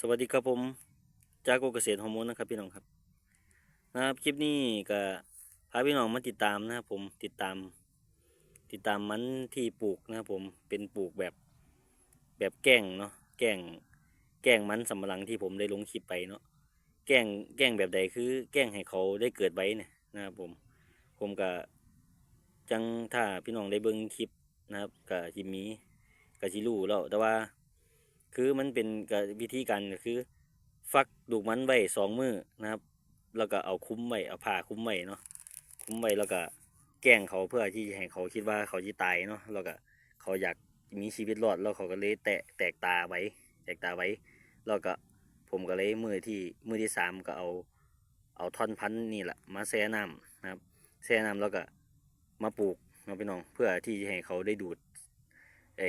สวัสดีครับผมจากโกเกษตรฮอร์โมนนะครับพี่น้องครับนะครับคลิปนี้ก็พาพี่น้องมาติดตามนะครับผมติดตาม ติดตามมันที่ปลูกนะครับผมเป็นปลูกแบบแบบแกล้งเนาะแกล้งแกล้งมันสำหลังที่ผมได้ลงคลิปไปเนาะแกล้งแกล้งแบบใดคือแกล้งให้เขาได้เกิดไว้เนี่ยนะครับผมผมก็จังถ้าพี่น้องได้เบิ่งคลิปนะครับก็จิมีก็จิรู้แล้วแต่ว่า คือมันเป็นกับวิธีการก็คือ ฟักลูกมันไว้สองมือนะครับ แล้วก็เอาคุ้มไว้เอาผ้าคุ้มไว้เนาะคุ้มไว้แล้วก็แกล้งเขาเพื่อที่จะให้เขาคิดว่าเขาจะตายเนาะแล้วก็เขาอยากมีชีวิตรอดแล้วเขาก็เลยแตะแตกตาไว้แตกตาไว้ แล้วก็ผมก็เลยมือที่มือที่สามก็เอาเอาท่อนพันธุ์นี่แหละมาแช่น้ำนะครับแช่น้ำแล้วก็มาปลูกเนาะพี่น้องเพื่อที่จะให้เขาได้ดูด ไอ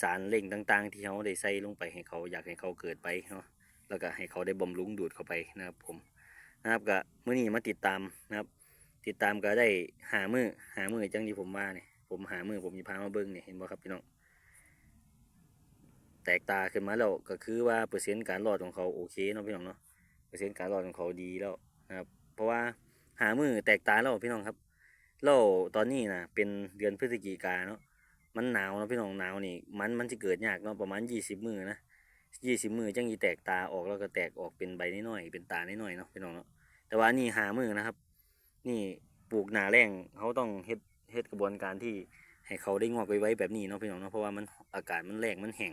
สารเล่งต่าง ๆ ที่เขาได้ใส่ลงไปให้เขาอยากให้เขาเกิดไปเนาะแล้วก็ให้เขาได้บำรุงดูดเข้าไปนะครับผมนะครับก็มื่อนี้มาติดตามนะครับ ติดตามก็ได้หามือหามือจังที่ผมมาเนี่ยผมหามือผมมีพามาเบิ้งเนี่ยเห็นบ่ครับพี่น้องแตกตาขึ้นมาแล้วก็คือว่าเปอร์เซ็นต์การรอดของเขาโอเคเนาะพี่น้องเนาะเปอร์เซ็นต์การรอดของเขาดีแล้วนะครับ เพราะว่าหามือแตกตาแล้วพี่น้องครับแล้วตอนนี้นะเป็นเดือนพฤศจิกาเนาะ มันหนาวนะพี่น้องหนาวนี่ มันมันจะเกิดยากเนาะประมาณยี่สิบมือนะยี่สิบมือจังยีแตกตาออกแล้วก็แตกออกเป็นใบน้อยๆเป็นตาน้อยๆเนาะพี่น้องเนาะแต่ว่านี่หามือนะครับ นี่ปลูกหนาแรงเขาต้องเฮ็ดเฮ็ดกระบวนการที่ให้เขาได้งอกไว้ไว้แบบนี้เนาะพี่น้องเนาะเพราะว่ามันอากาศมันแรงมันแห้ง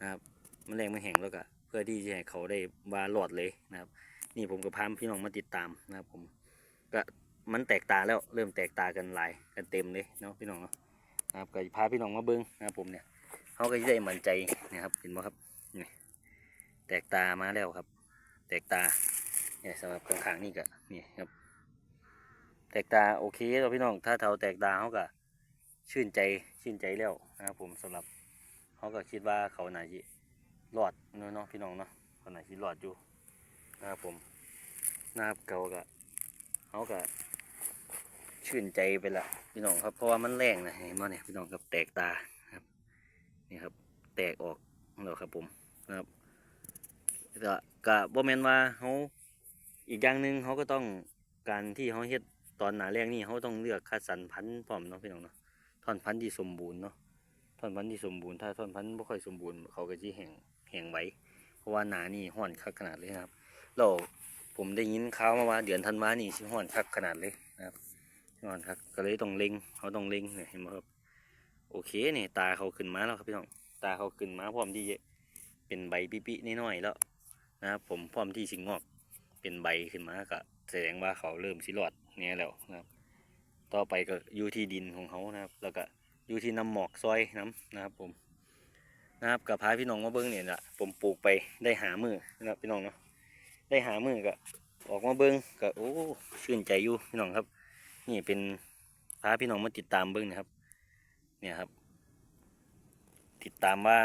นะครับมันแรงมันแห้งแล้วก็เพื่อที่จะให้เขาได้วาหลอดเลยนะครับ นี่ผมกับพามพี่น้องมาติดตามนะครับผมก็มันแตกตาแล้วเริ่มแตกตากันหลายกันเต็มเลยเนาะพี่น้องเนาะ นะครับก็พาพี่น้องมาเบิ้งนะครับผมเนี่ยเขาก็จะได้มั่นใจนะครับเห็นไหมครับนี่แตกตามาแล้วครับ แตกตาเนี่ยสำหรับข้างๆนี่ก็นี่ครับ แตกตาโอเคเราพี่น้องถ้าเท่าแตกตาเขาก็ชื่นใจชื่นใจแล้วนะครับผมสำหรับเขาก็คิดว่าเขาน่าจะรอดเนาะเนาะพี่น้องเนาะเขาน่าจะรอดอยู่นะครับผมนะครับเขาก็เขาก็ ชื่นใจไปละพี่น้องครับเพราะว่ามันแรงนะเห็นไหมเนี่ยพี่น้องครับแตกตาครับนี่ครับ แตกออกแล้วครับผมนะครับก็กะบ่แมนว่าเขาอีกอย่างหนึ่งเขาก็ต้องการที่เขาเฮ็ดตอนหนาแรกนี่เขาต้องเลือกคัดสรรพันธุ์พร้อมเนาะพี่น้องเนาะท่อนพันธุ์ที่สมบูรณ์เนาะท่อนพันธุ์ที่สมบูรณ์ถ้าท่อนพันธุ์ไม่ค่อยสมบูรณ์เขาก็จะแห้งแห้งไว้เพราะว่าหนานี่ห้อนคักขนาดเลยครับแล้วผมได้ยินข่าวมาว่าเดือนธันวานี่สิห้อนคักขนาดเลยนะครับ ห้อนคักก็เลยต้องเล็งเขาต้องเล็งเนี่ยเห็นไหมครับ โอเคนี่ตาเขาขึ้นมาแล้วครับพี่น้องตาเขาขึ้นมาพร้อมที่จะเป็นใบปิๆน้อยๆแล้วนะครับผมพร้อมที่สิงงอกเป็นใบขึ้นมาก็แสดงว่าเขาเริ่มสิรอดเนี่ยแล้วนะครับ ต่อไปก็อยู่ที่ดินของเขานะครับ แล้วก็อยู่ที่น้ำหมอกซอยน้ำนะครับผมนะครับกับพาพี่น้องมาเบิ้งเนี่ยนะผมปลูกไปได้หามือนะครับพี่น้องเนาะได้หามือก็ออกมาเบิ้งก็โอ้ชื่นใจอยู่พี่น้องครับ นี่เป็นพาพี่น้องมาติดตามเบิ้งนะครับ เนี่ยครับ ติดตามว่า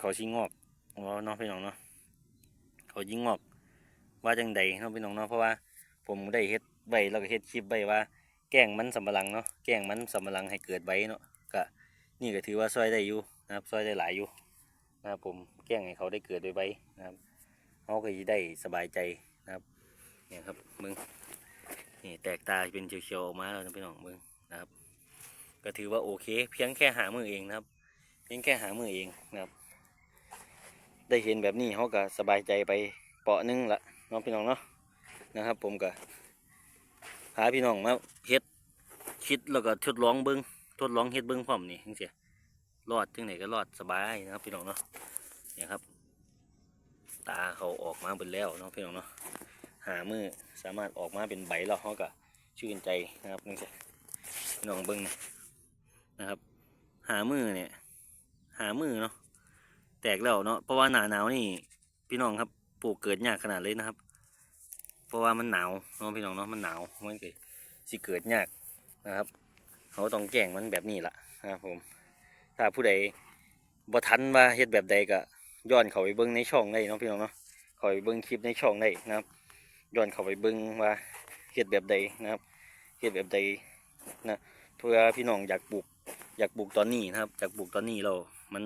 เขาชิงอกเนาะพี่น้องเนาะเขายิงงอก ว่าจังใดเนาะพี่น้องเนาะเพราะว่าผมได้เฮ็ดไว้แล้วก็เฮ็ดคลิปไว้ว่า แกล้งมันสำปะหลังเนาะแกล้งมันสำปะหลังให้เกิดไว้เนาะก็นี่ก็ถือว่าช่วยได้อยู่นะครับช่วยได้หลายอยู่นะครับผมแกล้งให้เขาได้เกิดไว้นะครับเขาก็จะได้สบายใจนะครับเนี่ยครับมึง นี่แตกตาเป็นเขียวๆออกมาแล้วนะพี่น้องมึงนะครับ ก็ถือว่าโอเค เพียงแค่หามือเองนะครับ เพียงแค่หามือเองนะครับ ได้เห็นแบบนี้เขาก็สบายใจไปเปาะนึงละเนาะพี่น้องเนาะนะครับ ผมก็พาพี่น้องมาเฮ็ดคิดแล้วก็ทดลองเบิ้งทดลองเฮ็ดเบิ้งพร้อมนี่จังซี่รอดจังไหนก็รอดสบายนะครับพี่น้องเนาะเนี่ยครับ ตาเขาออกมาเป็นแล้วเนาะพี่น้องเนาะ หามือสามารถออกมาเป็นใบแล้วเขาก็ชื่นใจนะครับจังซี่พี่น้องเบิ้งนะครับ หามือเนี่ย หามือเนาะแตกแล้วเนาะเพราะว่าหนาหนาวนี่ พี่น้องครับปลูกเกิดยากขนาดเลยนะครับ เพราะว่ามันหนาวเนาะพี่น้องเนาะมันหนาวมันเกิดสิเกิดยากนะครับเขาต้องแกล้งมันแบบนี้ละนะครับผมถ้าผู้ใดบ่ทันว่าเฮ็ดแบบใดก็ย้อนเข้าไปเบิ่งในช่องได้เนาะพี่น้องเนาะเข้าไปเบิ่งคลิปในช่องได้นะครับ ย้อนเข้าไปเบิ่งว่าเฮ็ดแบบใดนะครับเฮ็ดแบบใดนะเพื่อพี่น้องอยากปลูก อยากปลูกตอนนี้นะครับอยากปลูกตอนนี้เรา มัน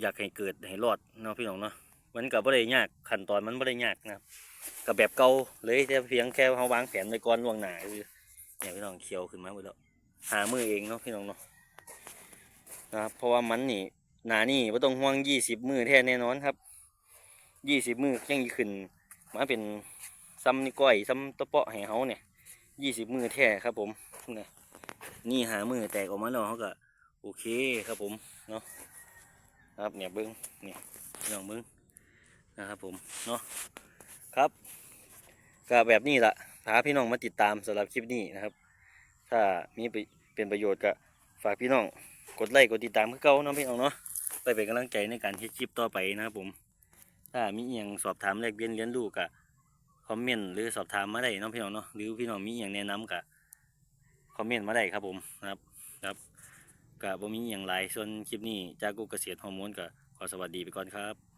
อยากให้เกิดให้รอดเนาะพี่น้องเนาะมันก็บ่ได้ยากขั้นตอนมันบ่ได้ยากนะครับก็แบบเก่าเลยแต่เพียงแค่เฮาวางแผนไว้ก่อนล่วงหน้าคือเนี่ยพี่น้องเขียวขึ้นมาหมดแล้วหามือเองเนาะพี่น้องเนาะนะครับเพราะว่ามันนี่หนานี่บ่ต้องห่วง20มือแท้แน่นอนครับ20มือยังขึ้น มาเป็นซ้ำนี่ก้อยซ้ำตะเปาะให้เฮาเนี่ย20มือแท้ครับผมเนี่ยนี่หามือแตกออกมาแล้วเฮาก็โอเคครับผมเนาะครับเนี่ยเบิ้งเนี่พี่น้องเบิ้งนะครับผมเนาะครับก็แบบนี้ละพาพี่น้องมาติดตามสำหรับคลิปนี้นะครับ ถ้ามีเป็นประโยชน์ก็ฝากพี่น้องกดไลค์กดติดตามคือเก่าเนาะพี่น้องเนาะไปเป็นกำลังใจในการเฮ็ดคลิปต่อไปนะครับผม ถ้ามีอหย่างสอบถามแลกเปลี่ยนเรียนรู้ก็คอมเมนต์หรือสอบถามมาได้น้องพี่น้องเนาะหรือพี่น้องมีอหย่างแนะนำก็คอมเมนต์มาได้ครับผมนะครับครับก็บ่มีอหย่างไรส่วนคลิปนี้จากกูเกษตรฮอร์โมนก็ขอสวัสดีไปก่อนครับ